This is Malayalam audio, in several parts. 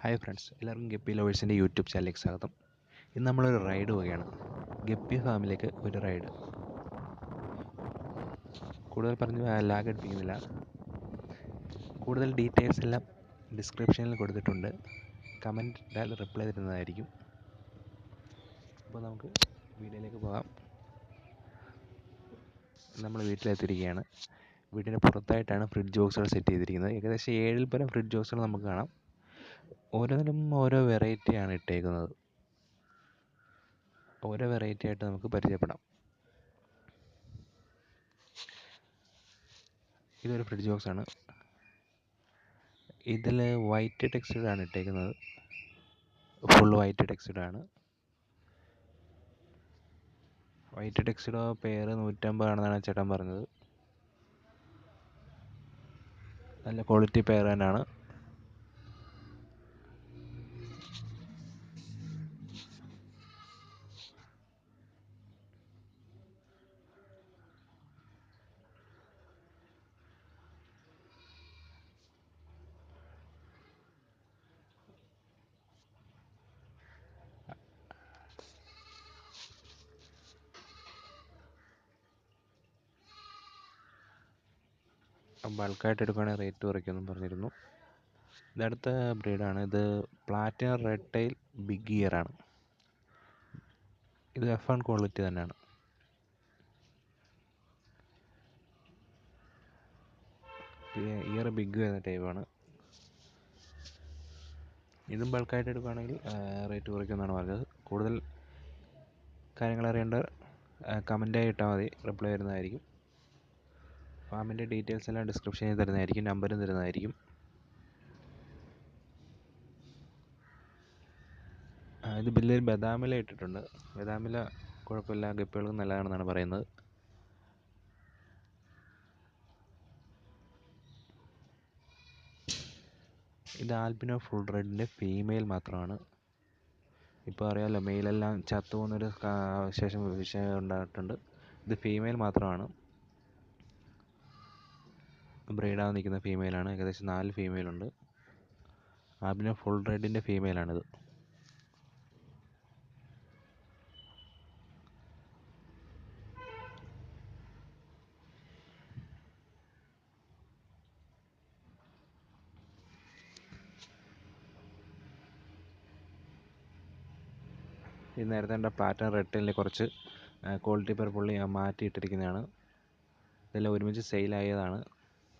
ഹായ് ഫ്രണ്ട്സ് എല്ലാവർക്കും ഗപ്പി ലവേഴ്സിന്റെ യൂട്യൂബ് ചാനലിലേക്ക് സ്വാഗതം. ഇന്ന് നമ്മളൊരു റൈഡ് പോവുകയാണ്. ഗപ്പി ഫാമിലേക്ക് ഒരു റൈഡ് കൂടുതൽ പറഞ്ഞ് ലാഗ് അടിപ്പിക്കുന്നില്ല. കൂടുതൽ ഡീറ്റെയിൽസ് എല്ലാം ഡിസ്ക്രിപ്ഷനിൽ കൊടുത്തിട്ടുണ്ട്. കമന്റ് ഇട്ടാൽ റിപ്ലൈ തരുന്നതായിരിക്കും. അപ്പോൾ നമുക്ക് വീഡിയോയിലേക്ക് പോകാം. നമ്മൾ വീട്ടിലെത്തിയിരിക്കുകയാണ്. വീടിന്റെ പുറത്തായിട്ടാണ് ഫ്രിഡ്ജ് ബോക്സുകൾ സെറ്റ് ചെയ്തിരിക്കുന്നത്. ഏകദേശം ഏഴിൽ പരം ഫ്രിഡ്ജ് ബോക്സുകൾ നമുക്ക് കാണാം. ഓരോന്നിലും ഓരോ വെറൈറ്റിയാണ് ഇട്ടേക്കുന്നത്. ഓരോ വെറൈറ്റി ആയിട്ട് നമുക്ക് പരിചയപ്പെടാം. ഇതൊരു ഫ്രിഡ്ജ് ബോക്സ് ആണ്. ഇതിൽ വൈറ്റ് ടെക്സ്റ്റഡ് ആണ് ഇട്ടേക്കുന്നത്. ഫുൾ വൈറ്റ് ടെക്സ്റ്റഡ് ആണ്. വൈറ്റ് ടെക്സ്റ്റഡോ പേര് നൂറ്റമ്പതാണെന്നാണ് ചേട്ടൻ പറഞ്ഞത്. നല്ല ക്വാളിറ്റി പെയർ തന്നെയാണ്. ബൾക്കായിട്ട് എടുക്കുകയാണെങ്കിൽ റേറ്റ് കുറയ്ക്കുമെന്നും പറഞ്ഞിരുന്നു. ഇതടുത്ത ബ്രീഡാണ് ഇത് platinum red tail big ear ആണ്. ഇത് എഫ് വൺ ക്വാളിറ്റി തന്നെയാണ്. ഇയർ ബിഗ് വരുന്ന ടൈപ്പാണ് ഇതും ബൾക്കായിട്ട് എടുക്കുകയാണെങ്കിൽ റേറ്റ് കുറയ്ക്കുമെന്നാണ് പറഞ്ഞത്. കൂടുതൽ കാര്യങ്ങൾ അറിയേണ്ട കമന്റായി ഇട്ടാൽ മതി. റിപ്ലൈ വരുന്നതായിരിക്കും. ഫാമിന്റെ ഡീറ്റെയിൽസ് എല്ലാം ഡിസ്ക്രിപ്ഷനിൽ തരുന്നതായിരിക്കും നമ്പരും തരുന്നതായിരിക്കും. ഇത് ബില്ലിൽ ബദാമില ഇട്ടിട്ടുണ്ട്. ബദാമില കുഴപ്പമില്ല ഗപ്പികൾക്ക് നല്ലതാണെന്നാണ് പറയുന്നത്. ഇത് ആൽബിനോ ഫുൾ റെഡിന്റെ ഫീമെയിൽ മാത്രമാണ്. ഇപ്പോൾ അറിയാമല്ലോ മെയിലെല്ലാം ചത്തു പോകുന്നൊരു ശേഷം വിഷയം ഉണ്ടായിട്ടുണ്ട്. ഇത് ഫീമെയിൽ മാത്രമാണ്. ബ്രീഡാകാൻ നിൽക്കുന്ന ഫീമെയിലാണ് ഏകദേശം നാല് ഫീമെയിലുണ്ട് ആൽബിനോ ഫുൾ റെഡിന്റെ ഫീമെയിലാണിത് ഈ നേരത്തെ കണ്ട പാറ്റേൺ റെട്ടിലിൽ കുറച്ച് ക്വാളിറ്റി പെർ പുള്ളി മാറ്റിയിട്ടിരിക്കുന്നതാണ്. ഇതെല്ലാം ഒരുമിച്ച് സെയിലായതാണ്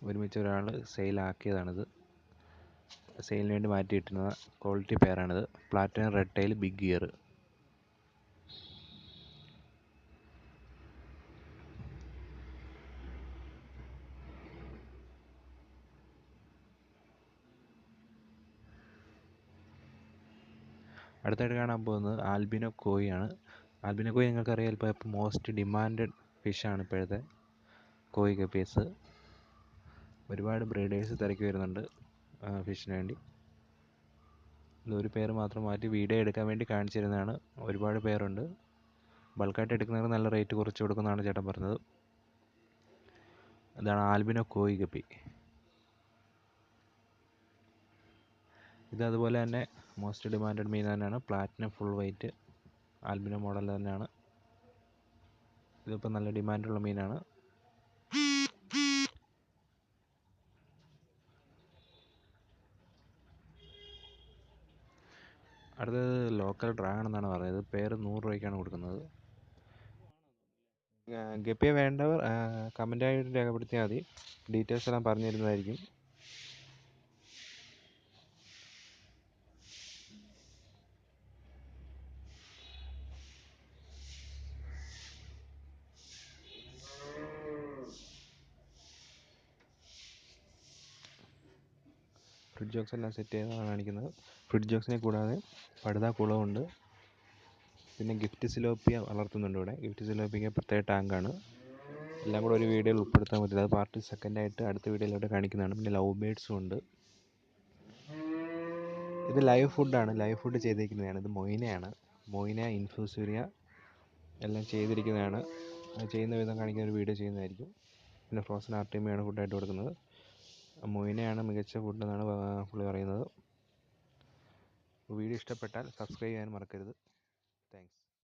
ഒരുമിച്ച് ഒരാൾ സെയിലാക്കിയതാണിത് സെയിലിന് വേണ്ടി മാറ്റിയിട്ടിരുന്ന quality പെയറാണിത് platinum red tail big gear അടുത്തായിട്ട് കാണാൻ പോകുന്നത് ആൽബിനോ കോയിയാണ് ആൽബിനോ കോയി നിങ്ങൾക്കറിയാം ഇപ്പോൾ മോസ്റ്റ് ഡിമാൻഡ് ഫിഷാണ് ഇപ്പോഴത്തെ കോയി ഗപ്പീസ് ഒരുപാട് ബ്രീഡേഴ്സ് തിരക്കി വരുന്നുണ്ട് ഫിഷിന് വേണ്ടി. ഇതൊരു പേര് മാത്രം മാറ്റി വീഡിയോ എടുക്കാൻ വേണ്ടി കാണിച്ചിരുന്നതാണ്. ഒരുപാട് പേരുണ്ട്. ബൾക്കായിട്ട് എടുക്കുന്നവർ നല്ല റേറ്റ് കുറച്ച് കൊടുക്കുന്നതാണ് ചേട്ടൻ പറഞ്ഞത്. ഇതാണ് ആൽബിനോ കോയി ഗപ്പി. ഇത് അതുപോലെ തന്നെ മോസ്റ്റ് ഡിമാൻഡഡ് മീൻ തന്നെയാണ്. Platinum full white albino model തന്നെയാണ്. ഇതിപ്പോൾ നല്ല ഡിമാൻഡുള്ള മീനാണ്. അടുത്തത് ലോക്കൽ ഡ്രാഗൺ എന്നാണ് പറയുന്നത്. പേര് നൂറ് രൂപയ്ക്കാണ് കൊടുക്കുന്നത്. ഗപ്പിയെ വേണ്ടവർ കമന്റായിട്ട് രേഖപ്പെടുത്തിയാൽ മതി. ഡീറ്റെയിൽസ് എല്ലാം പറഞ്ഞു തരുന്നതായിരിക്കും. ഫ്രിഡ്ജ് ബോക്സ് എല്ലാം സെറ്റ് ചെയ്താണ് കാണിക്കുന്നത്. ഫ്രിഡ്ജ് ബോക്സിനെ കൂടാതെ പടുത കുളമുണ്ട് പിന്നെ ഗിഫ്റ്റ് സിലോപ്പിയ വളർത്തുന്നുണ്ട് ഇവിടെ. ഗിഫ്റ്റ് സിലോപ്പിയ പ്രത്യേക ടാങ്കാണ്. എല്ലാം കൂടെ ഒരു വീഡിയോയിൽ ഉൾപ്പെടുത്താൻ പറ്റില്ല. അത് പാർട്ട് സെക്കൻഡായിട്ട് അടുത്ത വീഡിയോയിലൂടെ കാണിക്കുന്നതാണ്. പിന്നെ ലവ് ബേഡ്സും ഉണ്ട്. ഇത് ലൈവ് ഫുഡാണ്. ലൈവ് ഫുഡ് ചെയ്തിരിക്കുന്നതാണ് ഇത് മൊയിനയാണ്. മൊയിന ഇൻഫ്യൂസൂരിയ എല്ലാം ചെയ്തിരിക്കുന്നതാണ്. ചെയ്യുന്ന വിധം കാണിക്കുന്ന ഒരു വീഡിയോ ചെയ്യുന്നതായിരിക്കും. പിന്നെ ഫ്രോസൺ ആർട്ടിമിയാണ് ഫുഡായിട്ട് കൊടുക്കുന്നത്. മൊയിനയാണ് മികച്ച ഫുഡ് എന്നാണ് പുള്ളി പറയുന്നത്. വീഡിയോ ഇഷ്ടപ്പെട്ടാൽ സബ്സ്ക്രൈബ് ചെയ്യാൻ മറക്കരുത്. താങ്ക്സ്